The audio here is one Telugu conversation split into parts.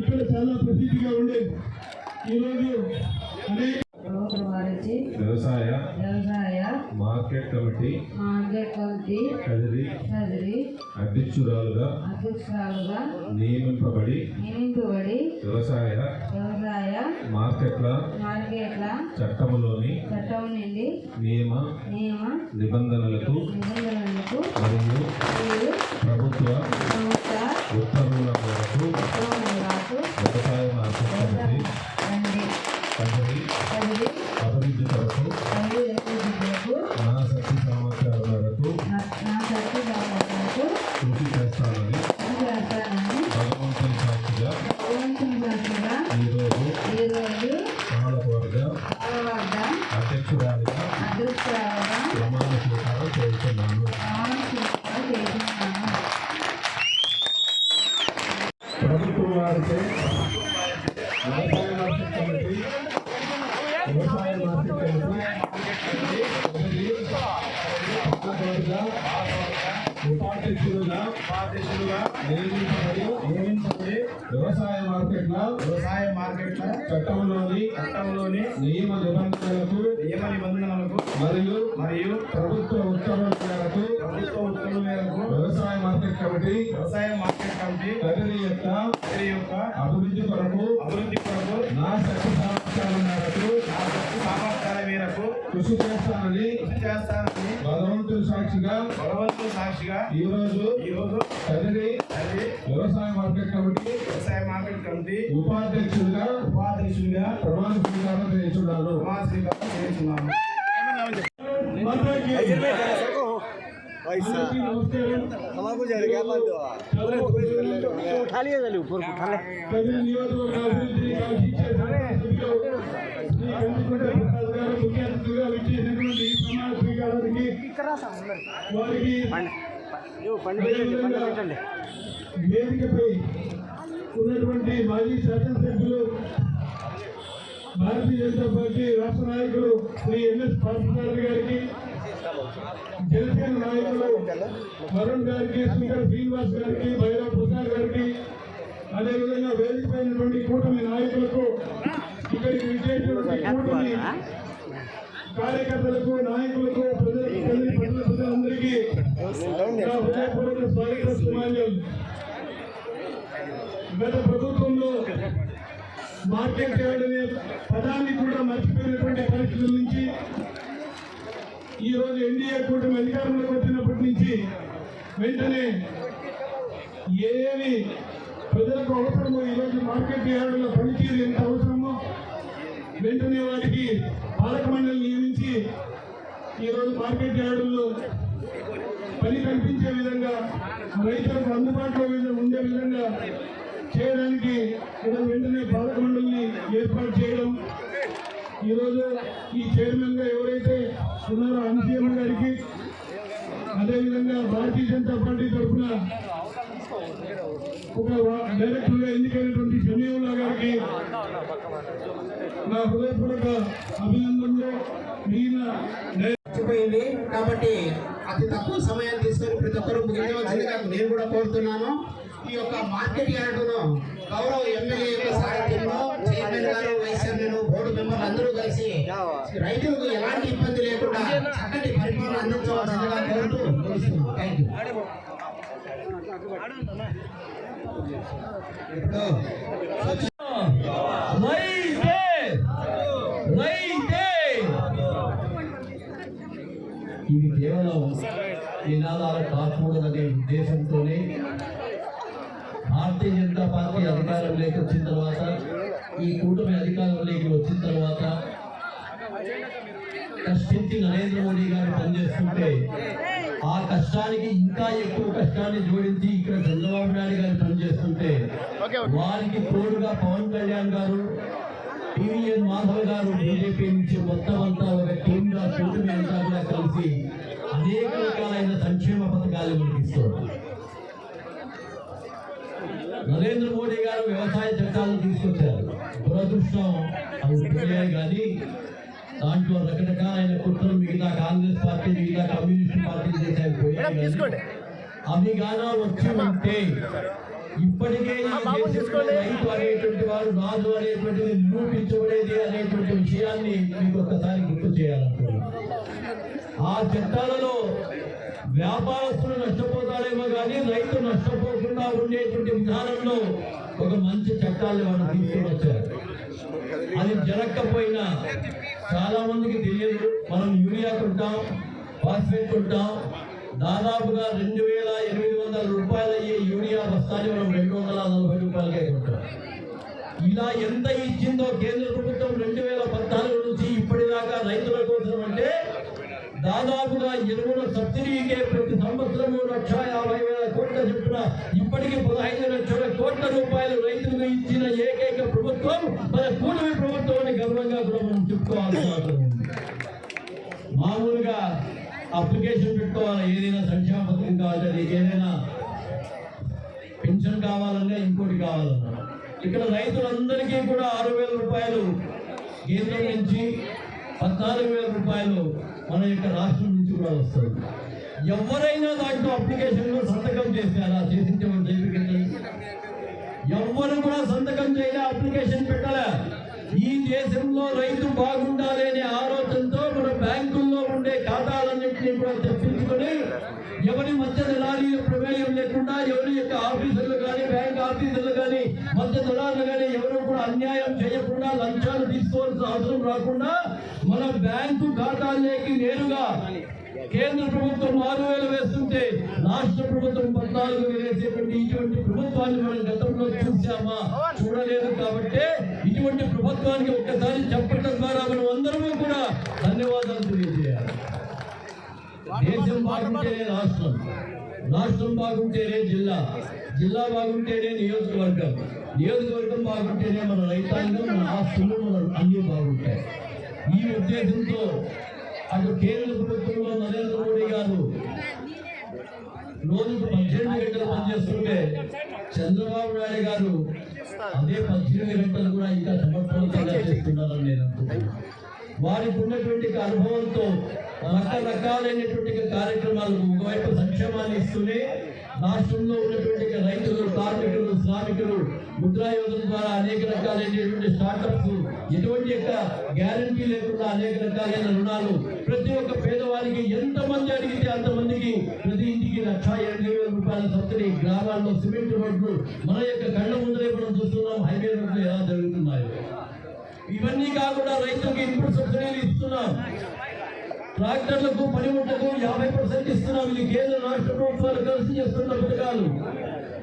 ఇక్కడ చాలా ప్రసిద్ధిగా ఉండే ఈరోజు వ్యవసాయ వ్యవసాయ market committee market committee Kadiri Kadiri అధ్యక్షురాలుగా అధ్యక్షురాలుగా నియమింపబడి నియమింపబడి వ్యవసాయ వ్యవసాయ మార్కెట్ల మార్కెట్ల చట్టములోని చట్టం నుండి నియమ నియమ నిబంధనలకు నిబంధనలకు మరియు ప్రభుత్వ చేస్తానని భగవంతుని సాక్షిగా భగవంతుని సాక్షిగా ఈ రోజు ఈ రోజు కదిరి వ్యవసాయ మార్కెట్ కమిటీ వ్యవసాయ మార్కెట్ కమిటీ ఉపాధ్యక్షుడిగా ఉపాధ్యక్షుడిగా ప్రమాణ స్వీకారం చేస్తున్నాను ప్రమాణ స్వీకారం చేస్తున్నాను खाली है चलो ऊपर उठा ले కదిరి నియోజకవర్గ అభివృద్ధిని కాంక్షించే పెట్టండి ఉన్నటువంటి మాజీ శాసనసభ్యులు భారతీయ జనతా పార్టీ రాష్ట్ర నాయకులు శ్రీ ఎంఎస్ పార్టీ గారికి జనసేన నాయకులు వరుణ్ గారికి స్పీకర్ శ్రీనివాస్ గారికి భైరవ ప్రసాద్ గారికి అదేవిధంగా వేదికపై కూటమి నాయకులకు ఇక్కడికి విజయ కూటమి కార్యకర్తలకు నాయకులకు ప్రజలందరికీ హృదయపూర్వక స్వాగతం గత ప్రభుత్వంలో మార్కెట్ యార్డ్ పదాన్ని కూడా మర్చిపోయినటువంటి పరిస్థితుల నుంచి ఈరోజు ఎన్డీఏ కూటమి అధికారంలోకి వచ్చినప్పటి నుంచి వెంటనే ఏవి ప్రజలకు అవసరమో ఈరోజు మార్కెట్ యార్డులో పనితీరు ఎంత అవసరమో వెంటనే వాటికి పాలక మండలి గురించి ఈరోజు మార్కెట్ యార్డుల్లో పని కల్పించే విధంగా రైతులకు అందుబాటులో ఉండే విధంగా చేయడానికి ఈరోజు వెంటనే పాలక మండలిని ఏర్పాటు చేయడం ఈరోజు ఈ చైర్మన్గా ఎవరైతే ఉన్నారో అంశీఎం గారికి అదేవిధంగా భారతీయ జనతా పార్టీ తరఫున ఒక డైరెక్టర్గా ఎన్నికైనటువంటి సమయంలో గారికి నా హృదయపూర్వక అభినందనలు మిగిలిన కాబట్టి అతి తక్కువ సమయాన్ని తీసుకొని ప్రతి ఒక్కరూ ముగించవలసిందిగా నేను కూడా కోరుతున్నాను ఈ యొక్క మార్కెట్ యార్డును గౌరవ ఎమ్మెల్యే యొక్క సారథ్యంలో చైర్మన్ గారు వైస్ చైర్మన్ బోర్డు మెంబర్ అందరూ కలిసి రైతులకు ఎలాంటి ఇబ్బంది లేకుండా చక్కటి పరిపాలన అందించవలసిందిగా కోరుతూ థ్యాంక్ యూ రైతే రైతే ఇవి కేవలం నినాదాలు కాకూడదనే ఉద్దేశంతోనే భారతీయ జనతా పార్టీ అధికారంలోకి వచ్చిన తర్వాత ఈ కూటమి అధికారంలోకి వచ్చిన తర్వాత కష్టించి నరేంద్ర మోడీ గారు పనిచేస్తుంటే ఆ కష్టానికి ఇంకా ఎక్కువ కష్టాన్ని జోడించి ఇక్కడ చంద్రబాబు నాయుడు గారు పనిచేస్తుంటే వారికి తోడుగా పవన్ కళ్యాణ్ గారు టీవీఎన్ మాధవ్ గారు బీజేపీ నుంచి మొత్తం అంతా ఒక టీమ్ గా కూటమి అంతా కూడా కలిసి అనేక రకాలైన సంక్షేమ పథకాలు ముగిస్తున్నారు నరేంద్ర మోడీ గారు వ్యవసాయ చట్టాలను తీసుకొచ్చారు దురదృష్టం అది కానీ దాంట్లో రకరకాలైన కుట్రలు మిగతా కాంగ్రెస్ పార్టీ మిగతా కమ్యూనిస్ట్ పార్టీ చేశాయి అవి గానా వచ్చి ఉంటే ఇప్పటికే రైతు అనేటువంటి వారు రాజు అనేటువంటిది నిరూపించబడేది అనేటువంటి విషయాన్ని మీకు ఒక్కసారి గుర్తు చేయాలనుకుంటున్నాను ఆ చట్టాలలో వ్యాపారస్తులు నష్టపోతారేమో కానీ రైతు నష్టపోకుండా ఉండేటువంటి విధానంలో ఒక మంచి చట్టాన్ని వాళ్ళు తీసుకొని వచ్చారు అది జరగకపోయినా చాలా మందికి తెలియదు మనం యూరియా కొంటాం ఫాస్ఫేట్ కొంటాం దాదాపుగా రెండు వేల ఎనిమిది వందల రూపాయలు అయ్యే యూరియా బస్తాని మనం రెండు వందల నలభై రూపాయలకే కొంటాం ఇలా ఎంత ఇచ్చిందో కేంద్ర ప్రభుత్వం రెండు వేల పద్నాలుగు నుంచి ఇప్పటిదాకా రైతుల కోసం అంటే దాదాపుగా ఎరువుల సబ్సిడీకే ప్రతి సంవత్సరము లక్ష యాభై వేల కోట్ల చొప్పున ఇప్పటికీ పదహైదు లక్షల కోట్ల రూపాయలు రైతులకు ఇచ్చిన ఏకైక ప్రభుత్వం మన కూటమి ప్రభుత్వం అని గర్వంగా కూడా మనం చెప్పుకోవాలి మామూలుగా అప్లికేషన్ పెట్టుకోవాలి ఏదైనా సంక్షేమ పథకం కావాలి అది ఏదైనా పెన్షన్ కావాలన్నా ఇంకోటి కావాలన్నా ఇక్కడ రైతులందరికీ కూడా ఆరు వేల రూపాయలు కేంద్రం నుంచి పద్నాలుగు వేల రూపాయలు మన యొక్క రాష్ట్రం నుంచి కూడా వస్తాయి ఎవరైనా దాంట్లో అప్లికేషన్లో సంతకం చేసేలా చేసించేమని చెప్పి ఎవరు కూడా సంతకం చేయలే అప్లికేషన్ పెట్టాలా ఈ దేశంలో రైతు బాగుండాలి అనే ఆలోచనతో మన బ్యాంకుల్లో ఉండే ఖాతాలన్నింటినీ కూడా తెప్పించుకొని ఎవరి మధ్య దళారీల ప్రమేయం లేకుండా ఎవరి యొక్క ఆఫీసర్లు కానీ బ్యాంక్ ఆఫీసర్లు కానీ మధ్య దళాలుగానే ఎవరు కూడా అన్యాయం చేయకుండా లంచాలు తీసుకోవాల్సిన అవసరం రాకుండా మన బ్యాంకు ఖాతాలకి నేరుగా కేంద్ర ప్రభుత్వం ఆరు వేలు వేస్తుంటే రాష్ట్ర ప్రభుత్వం పద్నాలుగు వేలు వేసేటువంటి ఇటువంటి ప్రభుత్వాన్ని మనం గతంలో చూసామా చూడలేదు కాబట్టి ఇటువంటి ప్రభుత్వానికి ఒక్కసారి చెప్పడం ద్వారా మనం అందరము కూడా ధన్యవాదాలు తెలియజేయాలి దేశం బాగుంటే రాష్ట్రం రాష్ట్రం బాగుంటేనే జిల్లా జిల్లా బాగుంటేనే నియోజకవర్గం నియోజకవర్గం బాగుంటేనే మన రైతాంగం మన ఆస్తులు మన అన్నీ బాగుంటాయి ఈ ఉద్దేశంతో అటు కేంద్ర ప్రభుత్వంలో నరేంద్ర మోడీ గారు రోజుకు పద్దెనిమిది గంటలు పనిచేస్తుంటే చంద్రబాబు నాయుడు గారు అదే పద్దెనిమిది గంటలు కూడా ఇంకా సమర్పణగా చేస్తున్నారని నేను అనుకుంటున్నాను వారికి ఉన్నటువంటి అనుభవంతో రకరకాలైనటువంటి కార్యక్రమాలు ఒకవైపు సంక్షేమాన్ని ఇస్తూనే రాష్ట్రంలో ఉన్నటువంటి రైతులు కార్మికులు శ్రామికులు ముద్రా యోజన ద్వారా అనేక రకాలైనటువంటి స్టార్టప్స్ ఎటువంటి యొక్క గ్యారంటీ లేకుండా అనేక రకాలైన రుణాలు ప్రతి ఒక్క పేదవారికి ఎంతమంది అడిగితే అంతమందికి ప్రతి ఇంటికి లక్ష ఎనభై వేల రూపాయల సబ్సిడీ గ్రామాల్లో సిమెంట్ రోడ్లు మన యొక్క కళ్ళ ముందరే మనం చూస్తున్నాం హైవే రోడ్లు ఎలా జరుగుతున్నాయో ఇవన్నీ కాకుండా రైతులకు ఇప్పుడు సబ్సిడీలు ఇస్తున్నాం ట్రాక్టర్లకు పనిముట్లకు యాభై పర్సెంట్ ఇస్తున్నాం ఇది కేంద్ర రాష్ట్ర ప్రభుత్వాలు కలిసి చేస్తున్న పథకాలు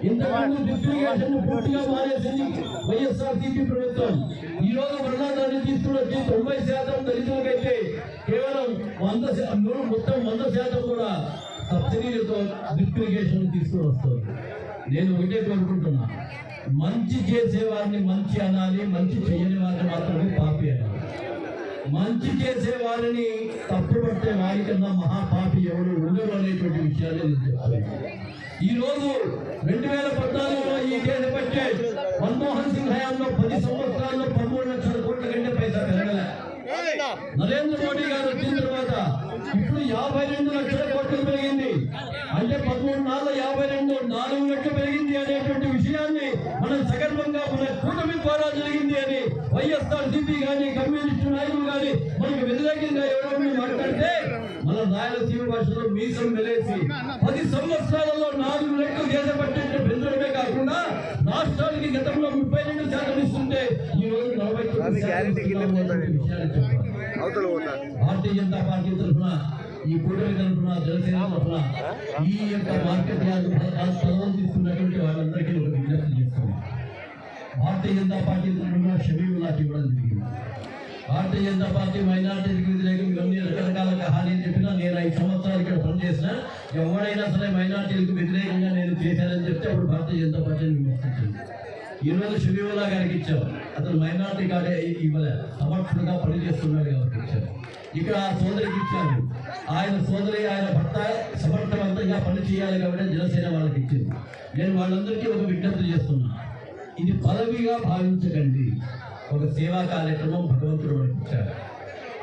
ఇంతకుముందు డిస్ట్రిబ్యూషన్ పూర్తిగా మానేసింది సిపి ప్రభుత్వం ఈ రోజు మరలా తీసుకున్నది తొంభై శాతం దళితులకైతే కేవలం వంద శాతం మొత్తం వంద శాతం కూడా సబ్సిడీలతో డిస్ట్రిబ్యూషన్ తీసుకుని వస్తుంది నేను ఒకటే కోరుకుంటున్నా మంచి చేసేవారిని మంచి అనాలి మంచి చేయని వారిని మాత్రమే పాపి అనాలి మంచి చేసే వారిని పట్టే వారి కన్నా మహాపాపి ఎవరు ఉండరు అనేటువంటి విషయాలే నేను చెప్తాను ఈరోజు రెండు వేల పద్నాలుగులో ఈ దేశ పట్టే మన్మోహన్ సింగ్ హయాంలో పది సంవత్సరాల్లో పదమూడు లక్షల కోట్ల కంటే పైసా పెరగలే నరేంద్ర మోడీ గారు వచ్చిన తర్వాత ఇప్పుడు యాభై రెండు లక్షల కోట్లు పెరిగింది అంటే పదమూడు నాలుగు యాభై రెండు నాలుగు భాషలో మీసం వెలేసి పది సంవత్సరాలలో నాలుగు రెట్లు గేదెపట్టేట్టు పెంచడమే కాకుండా రాష్ట్రానికి గతంలో ముప్పై రెండు శాతం ఇస్తుంటే ఈ రోజు నలభై భారతీయ జనతా పార్టీ తరఫున ఈ కూటమి తరఫున జనసేన తరఫున ఈ యొక్క మార్కెట్ యార్డు పథకాలు తీసుకున్నటువంటి వాళ్ళందరికీ ఒక విజ్ఞప్తి చేస్తున్నాం భారతీయ జనతా పార్టీ తరఫున షమీ లాంటి ఇవ్వడం జరిగింది భారతీయ జనతా పార్టీ మైనార్టీ వ్యతిరేకం ఇవన్నీ రకరకాల కహానీ చెప్పినా నేను ఐదు సంవత్సరాలు ఇక్కడ పనిచేసిన ఎవరైనా సరే మైనార్టీలకు వ్యతిరేకంగా నేను చేశానని చెప్తే అప్పుడు భారతీయ జనతా పార్టీని విమర్శించింది రోజు షబీవుల్లా గారికి ఇచ్చాం అతను మైనార్టీ కాడే ఇవ్వలే సమర్థుడుగా పనిచేస్తున్నాడు కాబట్టి ఇచ్చాం ఇక్కడ ఆ సోదరికి ఇచ్చాను ఆయన సోదరి ఆయన భర్త సమర్థవంతంగా పని చేయాలి కాబట్టి జనసేన వాళ్ళకి ఇచ్చింది నేను వాళ్ళందరికీ ఒక విజ్ఞప్తి చేస్తున్నా ఇది పదవిగా భావించకండి ఒక సేవా కార్యక్రమం భగవంతుడు నడిపించాడు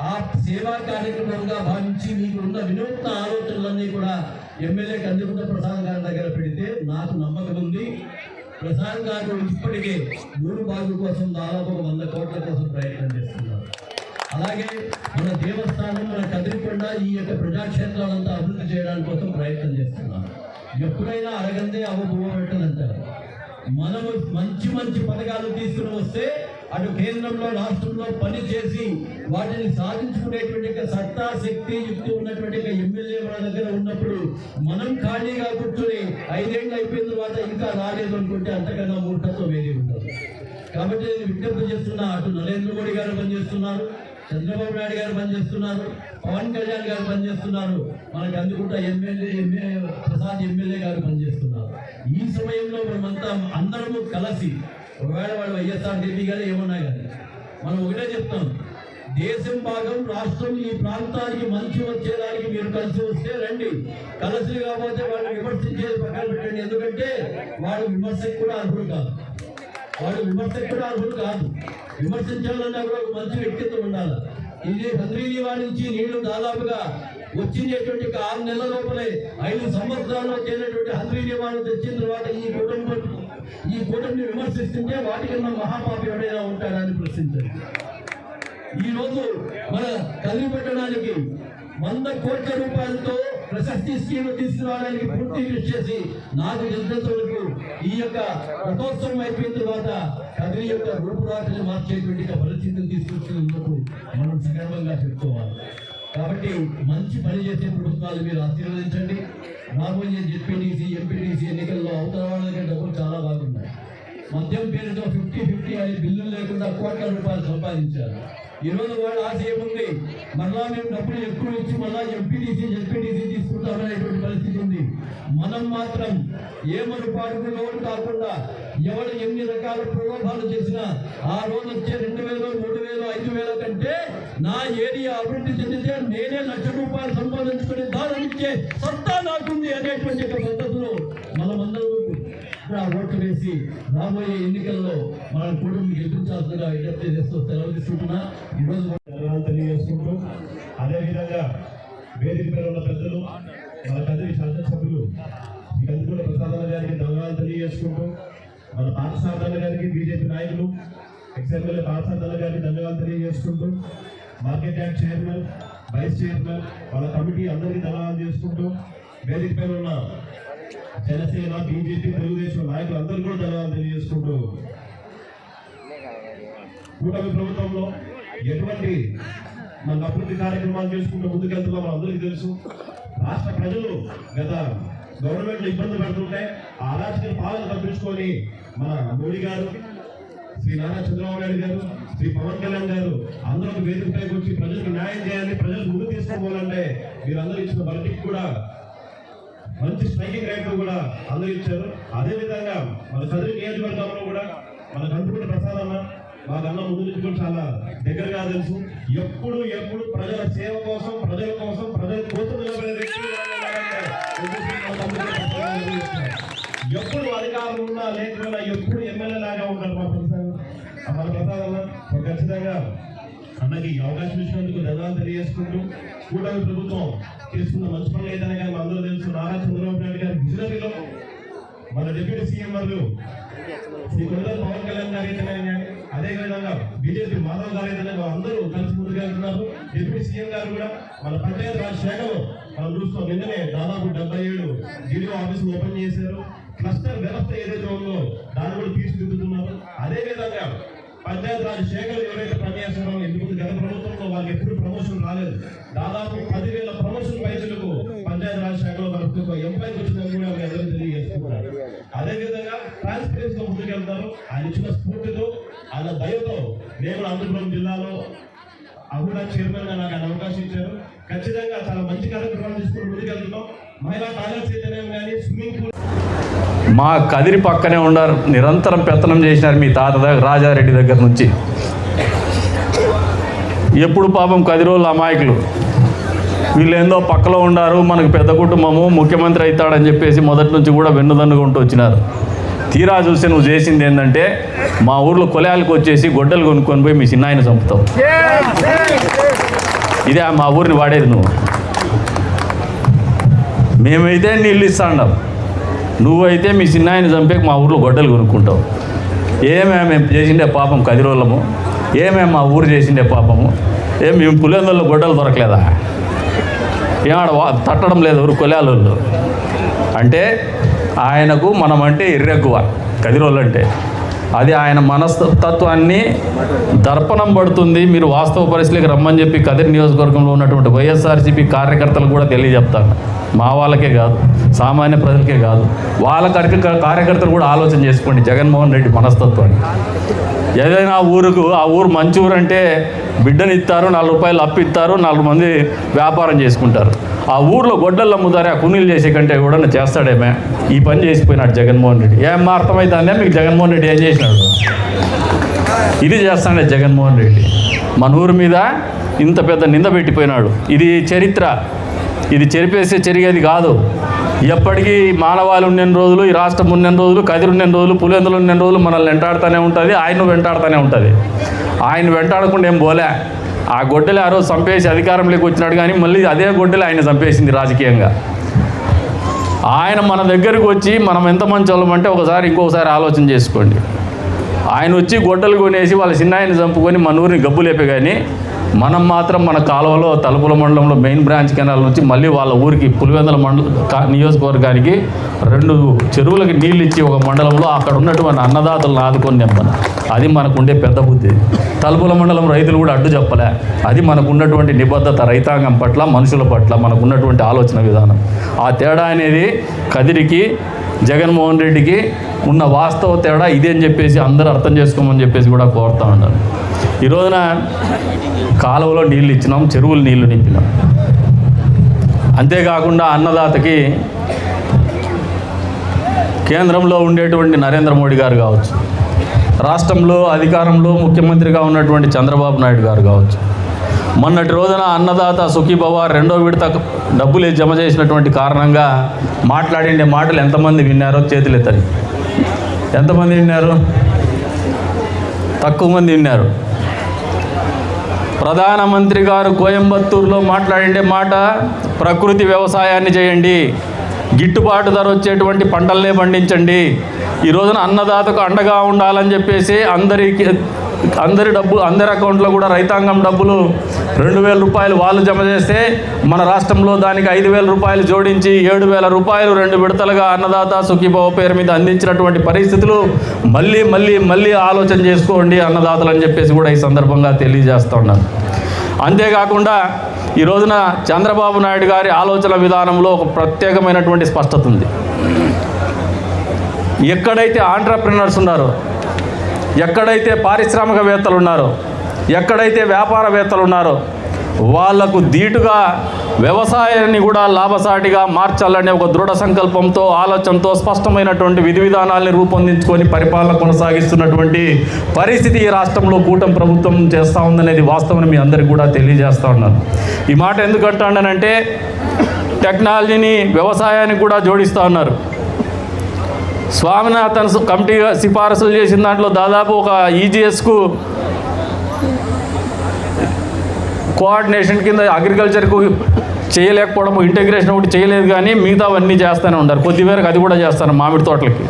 ఆ సేవా కార్యక్రమంగా భావించి మీకున్న వినూత్న ఆలోచనలన్నీ కూడా ఎమ్మెల్యే కందికుంట ప్రసాద్ గారి దగ్గర పెడితే నాకు నమ్మకం ఉంది ప్రసాద్ గారు ఇప్పటికే మూడు బాగు కోసం దాదాపు వంద కోట్ల కోసం ప్రయత్నం చేస్తున్నారు అలాగే మన దేవస్థానం మన కదిరికొండ ఈ యొక్క ప్రజాక్షేత్రాలంతా అభివృద్ధి చేయడానికి కోసం ప్రయత్నం చేస్తున్నాం ఎప్పుడైనా అరగందే అవ్వబోబెట్టనంటారు మనము మంచి మంచి పథకాలు తీసుకుని వస్తే అటు కేంద్రంలో రాష్ట్రంలో పనిచేసి వాటిని సాధించుకునేటువంటి సత్తా శక్తి యుక్తి ఉన్నటువంటి ఎమ్మెల్యే మన దగ్గర ఉన్నప్పుడు మనం ఖాళీగా కూర్చొని ఐదేళ్ళు అయిపోయిన తర్వాత ఇంకా రాలేదు అనుకుంటే అంతకన్నా మూర్ఖత్వం వేరే ఉంటుంది కాబట్టి నేను విజ్ఞప్తి చేస్తున్నా అటు నరేంద్ర మోడీ గారు పనిచేస్తున్నారు చంద్రబాబు నాయుడు గారు పనిచేస్తున్నారు పవన్ కళ్యాణ్ గారు పనిచేస్తున్నారు మనకి అందుకుంటా MLA MLA Prasad MLA garu పనిచేస్తున్నారు ఈ సమయంలో మనమంతా అందరము కలిసి ఒకవేళ వాళ్ళు వైఎస్ఆర్ డిపి కానీ ఏమన్నా కానీ మనం ఒకటే చెప్తాం దేశం భాగం రాష్ట్రం ఈ ప్రాంతానికి మంచి వచ్చేదానికి మీరు కలిసి వస్తే రండి కలిసి కాకపోతే వాళ్ళు విమర్శించేది పక్కన పెట్టండి ఎందుకంటే వాళ్ళు విమర్శకు కూడా అర్హులు కాదు వాళ్ళు విమర్శకు కూడా అర్హులు కాదు విమర్శించాలన్నా కూడా ఒక మంచి వ్యక్తిత్వం ఉండాలి ఇది వారి నుంచి నీళ్లు దాదాపుగా వచ్చినటువంటి ఆరు నెలల లోపలే ఐదు వచ్చేటటువంటి చేరినటువంటి హంద్రీనివాను తెచ్చిన తర్వాత ఈ కుటుంబం ఈ కొడుకుని విమర్శిస్తుంటే వాటికన్నా మహాపాపి ఎవడైనా ఉంటాడా అని ప్రశ్నించారు రోజు మన కదిలి పెట్టడానికి వంద కోట్ల రూపాయలతో ప్రశస్తి స్కీమ్ తీసుకురావడానికి పూర్తి కృషి చేసి నాకు తెలిసినంత వరకు ఈ యొక్క రథోత్సవం అయిపోయిన తర్వాత కవి యొక్క రూపురాటలు మార్చేటువంటి పరిస్థితిని తీసుకొచ్చినందుకు మనం సగర్వంగా చెప్పుకోవాలి కాబట్టి మంచి పని చేసే ప్రభుత్వాలు మీరు ఆశీర్వదించండి రాబోయే జెడ్పీటీసీ ఎంపీడీసీ ఎన్నికల్లో అవతల వాళ్ళ డబ్బులు చాలా బాగున్నాయి మద్యం పేరుతో ఫిఫ్టీ ఫిఫ్టీ అని బిల్లులు లేకుండా కోట్ల రూపాయలు సంపాదించారు ఈ రోజు వాళ్ళ ఆశ ఏముంది మళ్ళా మేము డబ్బులు ఎక్కువ ఇచ్చి మళ్ళా ఎంపీడీసీ జెడ్పీటీసీ తీసుకుంటామనేటువంటి పరిస్థితి ఉంది మనం మాత్రం ఏమని పాడుకున్న కాకుండా ఎవరు ఎన్ని రకాల ప్రలోభాలు చేసినా ఆ రోజు వచ్చే రెండు వేలు మూడు వేలు ఐదు వేల కంటే నా ఏరియా అభివృద్ధి చెందితే నేనే లక్ష రూపాయలు సంపాదించుకునే దారిచ్చే సత్తా నాకు తప్పకుండా ఓట్లు వేసి రాబోయే ఎన్నికల్లో మన కుటుంబం గెలిపించాల్సిందిగా విజ్ఞప్తి చేస్తూ సెలవు తీసుకుంటున్నా ఈరోజు తెలియజేసుకుంటూ అదేవిధంగా వేదిక మీద ఉన్న పెద్దలు మన పెద్దవి శాసనసభ్యులు కందుకూడ ప్రసాదాల గారికి ధన్యవాదాలు తెలియజేసుకుంటూ మన పాఠశాల గారికి బీజేపీ నాయకులు ఎక్స్ఎమ్మెల్యే పాఠశాల గారికి ధన్యవాదాలు తెలియజేసుకుంటూ market act chairman vice chairman వాళ్ళ కమిటీ అందరికీ ధన్యవాదాలు చేసుకుంటూ వేదిక పైన ఉన్న జనసేన బీజేపీ తెలుగుదేశం నాయకులు అందరూ కూడా ధన్యవాదాలు తెలియజేసుకుంటూ కూటమి ప్రభుత్వంలో ఎటువంటి మన అభివృద్ధి కార్యక్రమాలు చేసుకుంటూ ముందుకెళ్తున్నాం మన అందరికీ తెలుసు రాష్ట్ర ప్రజలు గత గవర్నమెంట్ ఇబ్బంది పెడుతుంటే ఆ రాజకీయ పాలన తప్పించుకొని మన మోడీ గారు శ్రీ నారా చంద్రబాబు నాయుడు గారు శ్రీ పవన్ కళ్యాణ్ గారు అందరూ వేదికపైకి వచ్చి ప్రజలకు న్యాయం చేయాలి ప్రజలు ముందు తీసుకోవాలంటే అందరూ ఇచ్చిన బలకి కూడా మంచి స్ట్రైకింగ్ రేట్లు కూడా అందజేశారు అదేవిధంగా మన చదువు నియోజకవర్గంలో కూడా మన కందుకుంట ప్రసాదన్న వాళ్ళ వాళ్ళన్న ముందు నుంచి కూడా చాలా దగ్గరగా తెలుసు ఎప్పుడు ఎప్పుడు ప్రజల సేవ కోసం ప్రజల కోసం ప్రజల కోసం ఎప్పుడు అధికారులు ఉన్నా లేకుండా ఎప్పుడు ఎమ్మెల్యే లాగా ఉంటారు మా ప్రసాద్ మన ప్రసాద్ అన్న ఖచ్చితంగా అన్నకి అవకాశం ఇచ్చినందుకు ధన్యవాదాలు తెలియజేసుకుంటూ కూటమి ప్రభుత్వం చేసుకున్న మంచి పనులు ఏదైనా కానీ అందరూ తెలుసు నారా చంద్రబాబు నాయుడు గారి విజనరీలో మన డిప్యూటీ సీఎం వారు శ్రీ కొండల పవన్ కళ్యాణ్ గారు అయితే కానీ అదే విధంగా బీజేపీ మాధవ్ గారు అయితే అందరూ కలిసి ముందుకు వెళ్తున్నారు డిప్యూటీ సీఎం గారు కూడా మన పంచాయత్ రాజ్ శాఖలో మనం చూస్తాం నిన్ననే దాదాపు డెబ్బై ఏడు జీడియో ఆఫీస్ ఓపెన్ చేశారు క్లస్టర్ వ్యవస్థ ఏదైతే ఉందో దాన్ని కూడా తీర్చిదిద్దుతున్నారు అదే విధంగా రాజ్ శేఖర్ ఎవరైతే పనిచేస్తారో ఎందుకు గత ప్రభుత్వంలో వాళ్ళకి ఎప్పుడు ప్రమోషన్ రాలేదు దాదాపు పదివేల ప్రమోషన్ పైసలకు రాజ్ శాఖలో కలుపుకు ఎంపై వచ్చిందని కూడా మీ తెలియజేస్తున్నారు అదేవిధంగా ట్రాన్స్పరెన్సీ తో ముందుకెళ్తారు ఆయన ఇచ్చిన స్ఫూర్తితో ఆయన దయతో నేను అనంతపురం జిల్లాలో అహుడా చైర్మన్ గా నాకు ఆయన అవకాశం ఇచ్చారు ఖచ్చితంగా చాలా మంచి కార్యక్రమాలు తీసుకుని ముందుకెళ్తున్నాం మా కదిరి పక్కనే ఉన్నారు నిరంతరం పెత్తనం చేసినారు మీ తాత దగ్గర రాజారెడ్డి దగ్గర నుంచి ఎప్పుడు పాపం కదిరోళ్ళు అమాయకులు వీళ్ళేందో పక్కలో ఉన్నారు మనకు పెద్ద కుటుంబము ముఖ్యమంత్రి అవుతాడని చెప్పేసి మొదటి నుంచి కూడా వెన్నుదన్నుగా ఉంటూ వచ్చినారు తీరా చూస్తే నువ్వు చేసింది ఏంటంటే మా ఊర్లో కొలయాలకు వచ్చేసి గొడ్డలు కొనుక్కొని పోయి మీ చిన్నాయన చంపుతావు ఇదే మా ఊరిని వాడేది నువ్వు మేమైతే నీళ్ళు ఇస్తాండం నువ్వైతే మీ చిన్నాయిని చంపేకి మా ఊర్లో గొడ్డలు కొనుక్కుంటావు ఏమే మేము చేసిండే పాపం కది రోజులము ఏమే మా ఊరు చేసిండే పాపము ఏ మేము పులేందల్లో గొడ్డలు దొరకలేదా ఏమాడ తట్టడం లేదు ఎవరు కొలాలోళ్ళు అంటే ఆయనకు మనమంటే ఇర్రెక్కువ కదిరోళ్ళు అంటే అది ఆయన మనస్తత్వాన్ని దర్పణం పడుతుంది మీరు వాస్తవ పరిస్థితికి రమ్మని చెప్పి కదిరి నియోజకవర్గంలో ఉన్నటువంటి వైఎస్ఆర్సీపీ కార్యకర్తలకు కూడా తెలియజెప్తాను మా వాళ్ళకే కాదు సామాన్య ప్రజలకే కాదు వాళ్ళ కార్యకర్తలు కూడా ఆలోచన చేసుకోండి జగన్మోహన్ రెడ్డి మనస్తత్వాన్ని ఏదైనా ఊరుకు ఆ ఊరు మంచి ఊరు అంటే ఇస్తారు నాలుగు రూపాయలు అప్పిస్తారు నాలుగు మంది వ్యాపారం చేసుకుంటారు ఆ ఊర్లో గొడ్డల్లో ముదారే ఆ కునీలు చేసే కంటే కూడా చేస్తాడేమే ఈ పని చేసిపోయినాడు జగన్మోహన్ రెడ్డి ఏమో అర్థమవుతుందే మీకు జగన్మోహన్ రెడ్డి ఏం చేసినాడు ఇది చేస్తాడే జగన్మోహన్ రెడ్డి మన ఊరి మీద ఇంత పెద్ద నింద పెట్టిపోయినాడు ఇది చరిత్ర ఇది చెరిపేస్తే చెరిగేది కాదు ఎప్పటికీ మానవాళి ఉన్న రోజులు ఈ రాష్ట్రం ఉన్న రోజులు కదిరి ఉన్న రోజులు పులేందులు ఉన్న రోజులు మనల్ని వెంటాడుతూనే ఉంటుంది ఆయన వెంటాడుతూనే ఉంటుంది ఆయన వెంటాడకుండా ఏం పోలే ఆ గొడ్డలు ఆ రోజు చంపేసి అధికారంలోకి వచ్చినాడు కానీ మళ్ళీ అదే గొడ్డలు ఆయన చంపేసింది రాజకీయంగా ఆయన మన దగ్గరకు వచ్చి మనం ఎంత మంచి అంటే ఒకసారి ఇంకొకసారి ఆలోచన చేసుకోండి ఆయన వచ్చి గొడ్డలు కొనేసి వాళ్ళ చిన్నాయన చంపుకొని మన ఊరిని గబ్బు కానీ మనం మాత్రం మన కాలువలో తలుపుల మండలంలో మెయిన్ బ్రాంచ్ కెనాల్ నుంచి మళ్ళీ వాళ్ళ ఊరికి పులివెందల మండల నియోజకవర్గానికి రెండు చెరువులకు నీళ్ళు ఇచ్చి ఒక మండలంలో అక్కడ ఉన్నటువంటి అన్నదాతలను ఆదుకొని నింపను అది మనకుండే పెద్ద బుద్ధి తలుపుల మండలం రైతులు కూడా అడ్డు చెప్పలే అది మనకున్నటువంటి నిబద్ధత రైతాంగం పట్ల మనుషుల పట్ల మనకున్నటువంటి ఆలోచన విధానం ఆ తేడా అనేది కదిరికి జగన్మోహన్ రెడ్డికి ఉన్న వాస్తవ తేడా ఇదే అని చెప్పేసి అందరూ అర్థం చేసుకోమని చెప్పేసి కూడా కోరుతూ ఉంటాను ఈ రోజున కాలువలో నీళ్ళు ఇచ్చినాం చెరువులు నీళ్లు నింపినాం అంతేకాకుండా అన్నదాతకి కేంద్రంలో ఉండేటువంటి నరేంద్ర మోడీ గారు కావచ్చు రాష్ట్రంలో అధికారంలో ముఖ్యమంత్రిగా ఉన్నటువంటి చంద్రబాబు నాయుడు గారు కావచ్చు మొన్నటి రోజున అన్నదాత సుఖీభవ రెండో విడత డబ్బులు జమ చేసినటువంటి కారణంగా మాట్లాడిన మాటలు ఎంతమంది విన్నారో చేతులెత్తని ఎంతమంది విన్నారు తక్కువ మంది విన్నారు ప్రధానమంత్రి గారు కోయంబత్తూరులో మాట్లాడే మాట ప్రకృతి వ్యవసాయాన్ని చేయండి గిట్టుబాటు ధర వచ్చేటువంటి పంటలనే పండించండి ఈ రోజున అన్నదాతకు అండగా ఉండాలని చెప్పేసి అందరికి అందరి డబ్బు అందరి అకౌంట్లో కూడా రైతాంగం డబ్బులు రెండు వేల రూపాయలు వాళ్ళు జమ చేస్తే మన రాష్ట్రంలో దానికి ఐదు వేల రూపాయలు జోడించి ఏడు వేల రూపాయలు రెండు విడతలుగా అన్నదాత సుఖీభావ పేరు మీద అందించినటువంటి పరిస్థితులు మళ్ళీ మళ్ళీ మళ్ళీ ఆలోచన చేసుకోండి అన్నదాతలు అని చెప్పేసి కూడా ఈ సందర్భంగా తెలియజేస్తూ ఉన్నాను అంతేకాకుండా ఈ రోజున చంద్రబాబు నాయుడు గారి ఆలోచన విధానంలో ఒక ప్రత్యేకమైనటువంటి స్పష్టత ఉంది ఎక్కడైతే ఆంటర్ప్రినర్స్ ఉన్నారో ఎక్కడైతే పారిశ్రామికవేత్తలు ఉన్నారో ఎక్కడైతే వ్యాపారవేత్తలు ఉన్నారో వాళ్లకు ధీటుగా వ్యవసాయాన్ని కూడా లాభసాటిగా మార్చాలనే ఒక దృఢ సంకల్పంతో ఆలోచనతో స్పష్టమైనటువంటి విధి విధానాల్ని రూపొందించుకొని పరిపాలన కొనసాగిస్తున్నటువంటి పరిస్థితి ఈ రాష్ట్రంలో కూటమి ప్రభుత్వం చేస్తూ ఉందనేది వాస్తవం మీ అందరికీ కూడా తెలియజేస్తూ ఉన్నాను ఈ మాట ఎందుకు అంటానంటే టెక్నాలజీని వ్యవసాయానికి కూడా జోడిస్తూ ఉన్నారు స్వామినాథన్ కమిటీ సిఫారసులు చేసిన దాంట్లో దాదాపు ఒక ఈజీఎస్కు కోఆర్డినేషన్ కింద అగ్రికల్చర్కు చేయలేకపోవడం ఇంటగ్రేషన్ ఒకటి చేయలేదు కానీ మిగతావన్నీ చేస్తూనే ఉంటారు మేరకు అది కూడా చేస్తారు మామిడి తోటలకి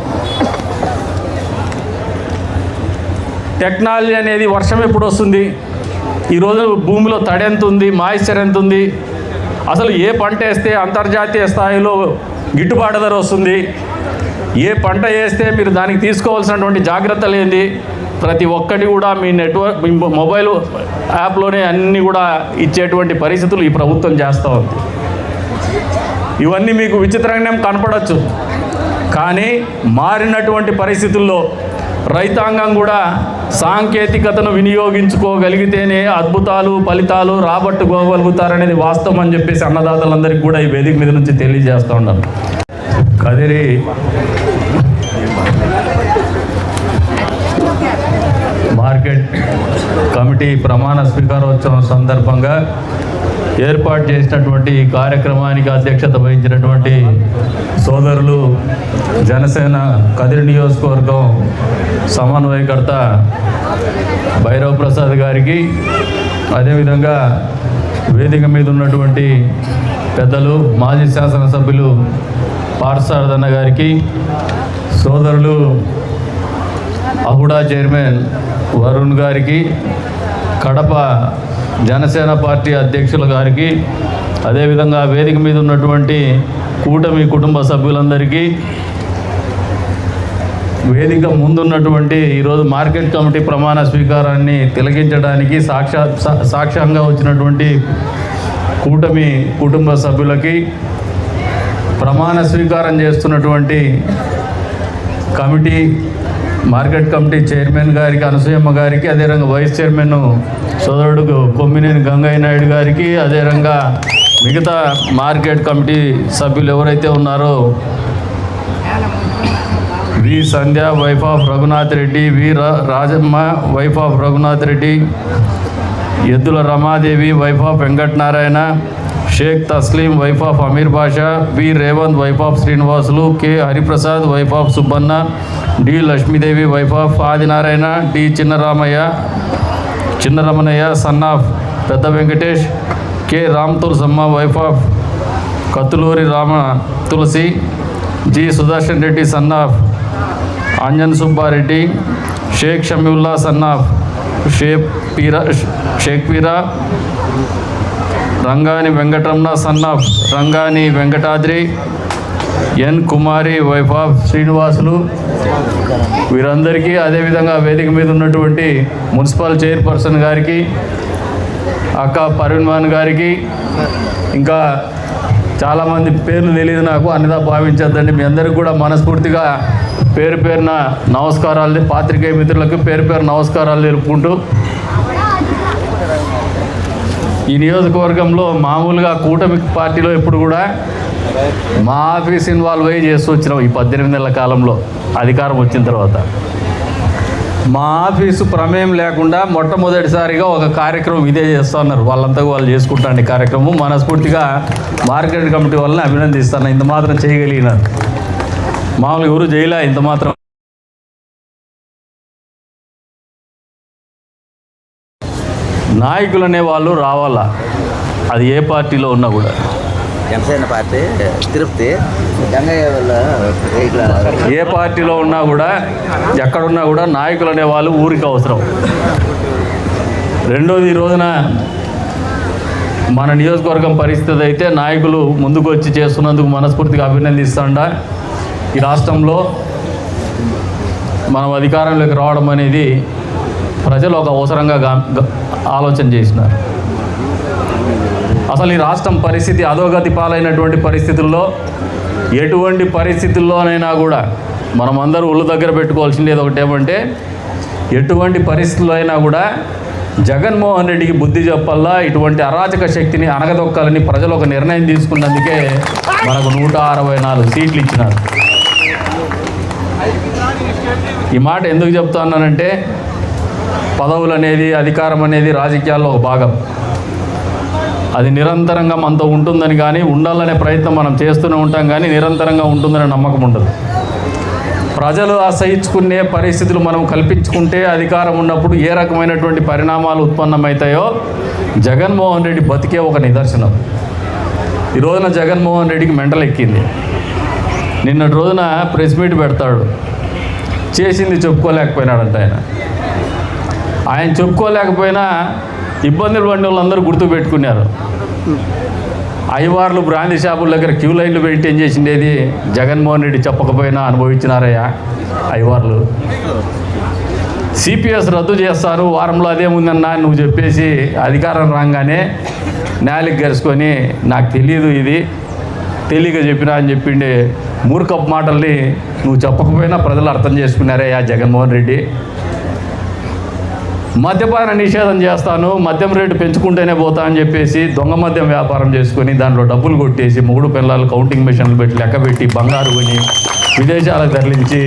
టెక్నాలజీ అనేది వర్షం ఎప్పుడు వస్తుంది ఈరోజు భూమిలో తడి ఎంత ఉంది మాయిశ్చర్ ఎంత ఉంది అసలు ఏ పంట వేస్తే అంతర్జాతీయ స్థాయిలో గిట్టుబాటు ధర వస్తుంది ఏ పంట వేస్తే మీరు దానికి తీసుకోవాల్సినటువంటి జాగ్రత్తలు ఏంది ప్రతి ఒక్కటి కూడా మీ నెట్వర్క్ మీ మొబైల్ యాప్లోనే అన్నీ కూడా ఇచ్చేటువంటి పరిస్థితులు ఈ ప్రభుత్వం చేస్తూ ఉంది ఇవన్నీ మీకు విచిత్రంగా కనపడవచ్చు కానీ మారినటువంటి పరిస్థితుల్లో రైతాంగం కూడా సాంకేతికతను వినియోగించుకోగలిగితేనే అద్భుతాలు ఫలితాలు రాబట్టుకోగలుగుతారనేది వాస్తవం అని చెప్పేసి అన్నదాతలందరికీ కూడా ఈ వేదిక మీద నుంచి తెలియజేస్తూ ఉన్నారు కదిరి కమిటీ ప్రమాణ స్వీకారోత్సవం సందర్భంగా ఏర్పాటు చేసినటువంటి ఈ కార్యక్రమానికి అధ్యక్షత వహించినటువంటి సోదరులు జనసేన కదిరి నియోజకవర్గం సమన్వయకర్త భైరవ్ ప్రసాద్ గారికి అదేవిధంగా వేదిక మీద ఉన్నటువంటి పెద్దలు మాజీ శాసనసభ్యులు పార్సారదన్న గారికి సోదరులు అహుడా చైర్మన్ వరుణ్ గారికి కడప జనసేన పార్టీ అధ్యక్షుల గారికి అదేవిధంగా వేదిక మీద ఉన్నటువంటి కూటమి కుటుంబ సభ్యులందరికీ వేదిక ముందున్నటువంటి ఈరోజు మార్కెట్ కమిటీ ప్రమాణ స్వీకారాన్ని తిలకించడానికి సాక్షా సాక్ష్యంగా వచ్చినటువంటి కూటమి కుటుంబ సభ్యులకి ప్రమాణ స్వీకారం చేస్తున్నటువంటి కమిటీ మార్కెట్ కమిటీ చైర్మన్ గారికి అనసూయమ్మ గారికి అదేవిధంగా వైస్ చైర్మన్ సోదరుడు కొమ్మినేని గంగయ్య నాయుడు గారికి అదేవిధంగా మిగతా మార్కెట్ కమిటీ సభ్యులు ఎవరైతే ఉన్నారో V Sandhya wife of Raghunath Reddy V Rajamma wife of Raghunath Reddy Eddula Ramadevi wife of Venkatanarayana Sheikh Taslim, wife of Amir Pasha, V. Revand, wife of Srinivasulu, K. Hariprasad, wife of Subbanna, D. Lashmi Devi, wife of Adinarayana, D. Chinnaramanaya, son of Pedda Venkatesh, K. Ramthur Samma, wife of Kathuluri Rama Tulasi, G. Sudarshan Reddy, son of Anjan Subba Reddy, Sheikh Shamiullah, son of Sheikh Pira, Rangani Venkataramana son of Rangani Venkatadri N Kumari Vaibhav Srinivasulu వీరందరికీ అదేవిధంగా వేదిక మీద ఉన్నటువంటి మున్సిపల్ చైర్పర్సన్ గారికి అక్క పరుణ్వాన్ గారికి ఇంకా చాలామంది పేర్లు తెలియదు నాకు అన్నిదా భావించద్దండి మీ అందరికీ కూడా మనస్ఫూర్తిగా పేరు పేరున నమస్కారాలు పాత్రికేయ మిత్రులకు పేరు పేరు నమస్కారాలు తెలుపుకుంటూ ఈ నియోజకవర్గంలో మామూలుగా కూటమి పార్టీలో ఎప్పుడు కూడా మా ఆఫీస్ ఇన్వాల్వ్ అయ్యి చేస్తూ వచ్చినాం ఈ పద్దెనిమిది నెలల కాలంలో అధికారం వచ్చిన తర్వాత మా ఆఫీసు ప్రమేయం లేకుండా మొట్టమొదటిసారిగా ఒక కార్యక్రమం ఇదే చేస్తున్నారు వాళ్ళంతా వాళ్ళు చేసుకుంటాండి కార్యక్రమం మనస్ఫూర్తిగా మార్కెట్ కమిటీ వాళ్ళని అభినందిస్తాను ఇంత మాత్రం చేయగలిగినారు మామూలుగా ఎవరు చేయలే ఇంత మాత్రం నాయకులు అనేవాళ్ళు రావాలా అది ఏ పార్టీలో ఉన్నా కూడా జనసేన పార్టీ తిరుపతి గంగయ్య ఏ పార్టీలో ఉన్నా కూడా ఎక్కడున్నా కూడా నాయకులు అనేవాళ్ళు ఊరికి అవసరం రెండోది ఈ రోజున మన నియోజకవర్గం పరిస్థితి అయితే నాయకులు ముందుకు వచ్చి చేస్తున్నందుకు మనస్ఫూర్తిగా అభినందిస్తాడా ఈ రాష్ట్రంలో మనం అధికారంలోకి రావడం అనేది ప్రజలు ఒక అవసరంగా ఆలోచన చేసినారు అసలు ఈ రాష్ట్రం పరిస్థితి అధోగతి పాలైనటువంటి పరిస్థితుల్లో ఎటువంటి పరిస్థితుల్లోనైనా కూడా మనం అందరూ ఒళ్ళు దగ్గర పెట్టుకోవాల్సింది ఒకటి ఏమంటే ఎటువంటి పరిస్థితుల్లో అయినా కూడా జగన్మోహన్ రెడ్డికి బుద్ధి చెప్పల్లా ఇటువంటి అరాచక శక్తిని అనగదొక్కాలని ప్రజలు ఒక నిర్ణయం తీసుకున్నందుకే మనకు నూట అరవై నాలుగు సీట్లు ఇచ్చినారు ఈ మాట ఎందుకు చెప్తా ఉన్నానంటే పదవులు అనేది అధికారం అనేది రాజకీయాల్లో ఒక భాగం అది నిరంతరంగా మనతో ఉంటుందని కానీ ఉండాలనే ప్రయత్నం మనం చేస్తూనే ఉంటాం కానీ నిరంతరంగా ఉంటుందనే నమ్మకం ఉండదు ప్రజలు ఆశ్రయించుకునే పరిస్థితులు మనం కల్పించుకుంటే అధికారం ఉన్నప్పుడు ఏ రకమైనటువంటి పరిణామాలు ఉత్పన్నమవుతాయో జగన్మోహన్ రెడ్డి బతికే ఒక నిదర్శనం ఈ రోజున జగన్మోహన్ రెడ్డికి మెంటలు ఎక్కింది నిన్నటి రోజున ప్రెస్ మీట్ పెడతాడు చేసింది చెప్పుకోలేకపోయినాడంట ఆయన ఆయన చెప్పుకోలేకపోయినా ఇబ్బందులు పడిన వాళ్ళందరూ గుర్తుపెట్టుకున్నారు అయ్యవార్లు బ్రాంతి షాపుల దగ్గర క్యూ లైన్లు పెట్టి ఏం చేసిండేది జగన్మోహన్ రెడ్డి చెప్పకపోయినా అనుభవించినారయ్యా అయ్యవార్లు సిపిఎస్ రద్దు చేస్తారు వారంలో అదేముందన్నా నువ్వు చెప్పేసి అధికారం రాగానే నేలకి గరుచుకొని నాకు తెలియదు ఇది తెలియక చెప్పినా అని చెప్పిండే మూర్ఖపు మాటల్ని నువ్వు చెప్పకపోయినా ప్రజలు అర్థం చేసుకున్నారయ్యా జగన్మోహన్ రెడ్డి మద్యపాన నిషేధం చేస్తాను మద్యం రేటు పెంచుకుంటేనే పోతా అని చెప్పేసి దొంగ మద్యం వ్యాపారం చేసుకుని దాంట్లో డబ్బులు కొట్టేసి మూడు పిల్లలు కౌంటింగ్ మిషన్లు పెట్టి లెక్క పెట్టి బంగారు కొని విదేశాలకు తరలించి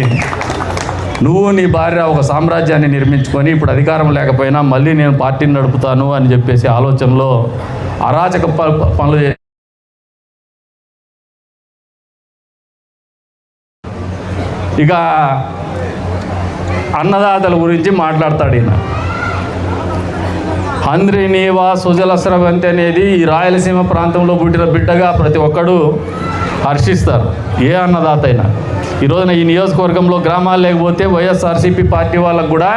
నువ్వు నీ భార్య ఒక సామ్రాజ్యాన్ని నిర్మించుకొని ఇప్పుడు అధికారం లేకపోయినా మళ్ళీ నేను పార్టీని నడుపుతాను అని చెప్పేసి ఆలోచనలో అరాచక పనులు ఇక అన్నదాతల గురించి మాట్లాడతాడు ఈయన అంద్రినీవా సుజల స్రవంతి అనేది ఈ రాయలసీమ ప్రాంతంలో పుట్టిన బిడ్డగా ప్రతి ఒక్కడు హర్షిస్తారు ఏ అన్నదాత అయినా ఈరోజున ఈ నియోజకవర్గంలో గ్రామాలు లేకపోతే వైఎస్ఆర్సీపీ పార్టీ వాళ్ళకు కూడా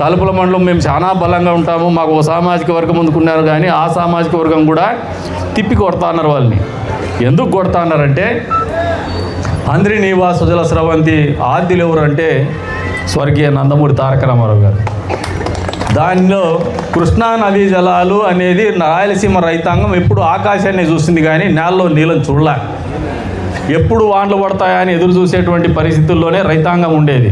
తలుపుల మండలం మేము చాలా బలంగా ఉంటాము మాకు ఓ సామాజిక వర్గం ముందుకున్నారు కానీ ఆ సామాజిక వర్గం కూడా తిప్పి కొడతా అన్నారు వాళ్ళని ఎందుకు కొడతా అన్నారంటే అంద్రి నీవా సుజల స్రవంతి ఆద్యులు ఎవరు అంటే స్వర్గీయ నందమూరి తారక రామారావు గారు దానిలో కృష్ణా నదీ జలాలు అనేది రాయలసీమ రైతాంగం ఎప్పుడు ఆకాశాన్ని చూసింది కానీ నేలలో నీళ్ళని చూడలే ఎప్పుడు వానలు పడతాయని ఎదురు చూసేటువంటి పరిస్థితుల్లోనే రైతాంగం ఉండేది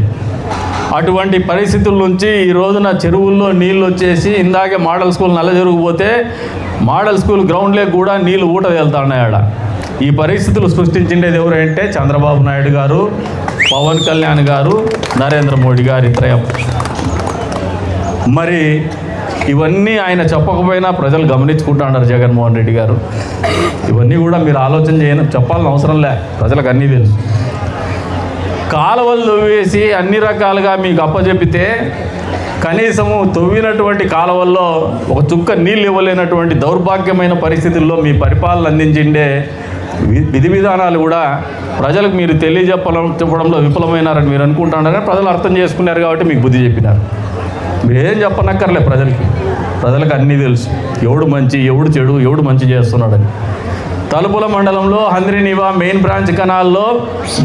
అటువంటి పరిస్థితుల నుంచి ఈ రోజున చెరువుల్లో నీళ్ళు వచ్చేసి ఇందాకే మోడల్ స్కూల్ నల్ల జరిగిపోతే మోడల్ స్కూల్ గ్రౌండ్లే కూడా నీళ్ళు ఊట వెళ్తున్నాయి ఆడ ఈ పరిస్థితులు సృష్టించిండేది ఎవరంటే చంద్రబాబు నాయుడు గారు పవన్ కళ్యాణ్ గారు నరేంద్ర మోడీ గారి ఇత్రయం మరి ఇవన్నీ ఆయన చెప్పకపోయినా ప్రజలు గమనించుకుంటున్నారు జగన్మోహన్ రెడ్డి గారు ఇవన్నీ కూడా మీరు ఆలోచన చేయను చెప్పాలని అవసరం లే ప్రజలకు అన్నీ తెలుసు కాలువలు తవ్వేసి అన్ని రకాలుగా మీకు అప్పచెప్పితే కనీసము తవ్వినటువంటి కాలువల్లో ఒక చుక్క నీళ్ళు ఇవ్వలేనటువంటి దౌర్భాగ్యమైన పరిస్థితుల్లో మీ పరిపాలన అందించిండే విధి విధానాలు కూడా ప్రజలకు మీరు తెలియజెప్పడం చెప్పడంలో విఫలమైనారని మీరు అనుకుంటున్నారు ప్రజలు అర్థం చేసుకున్నారు కాబట్టి మీకు బుద్ధి చెప్పినారు మీరేం చెప్పనక్కర్లే ప్రజలకి ప్రజలకు అన్నీ తెలుసు ఎవడు మంచి ఎవడు చెడు ఎవడు మంచి చేస్తున్నాడని తలుపుల మండలంలో హంద్రినివా మెయిన్ బ్రాంచ్ కనాల్లో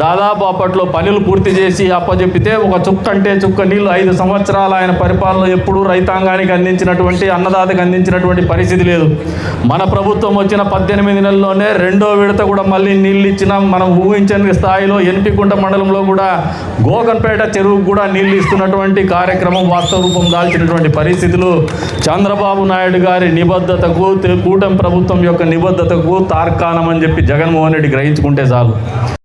దాదాపు అప్పట్లో పనులు పూర్తి చేసి అప్పజెప్పితే ఒక చుక్క అంటే చుక్క నీళ్ళు ఐదు సంవత్సరాల ఆయన పరిపాలన ఎప్పుడూ రైతాంగానికి అందించినటువంటి అన్నదాతకు అందించినటువంటి పరిస్థితి లేదు మన ప్రభుత్వం వచ్చిన పద్దెనిమిది నెలల్లోనే రెండో విడత కూడా మళ్ళీ నీళ్ళు ఇచ్చిన మనం ఊహించని స్థాయిలో ఎన్పికుంట మండలంలో కూడా గోగన్పేట చెరువు కూడా నీళ్ళు ఇస్తున్నటువంటి కార్యక్రమం వాస్తవ రూపం దాల్చినటువంటి పరిస్థితులు చంద్రబాబు నాయుడు గారి నిబద్ధతకు కూటమి ప్రభుత్వం యొక్క నిబద్ధతకు తార్క వాగ్దానం అని చెప్పి జగన్మోహన్ రెడ్డి గ్రహించుకుంటే చాలు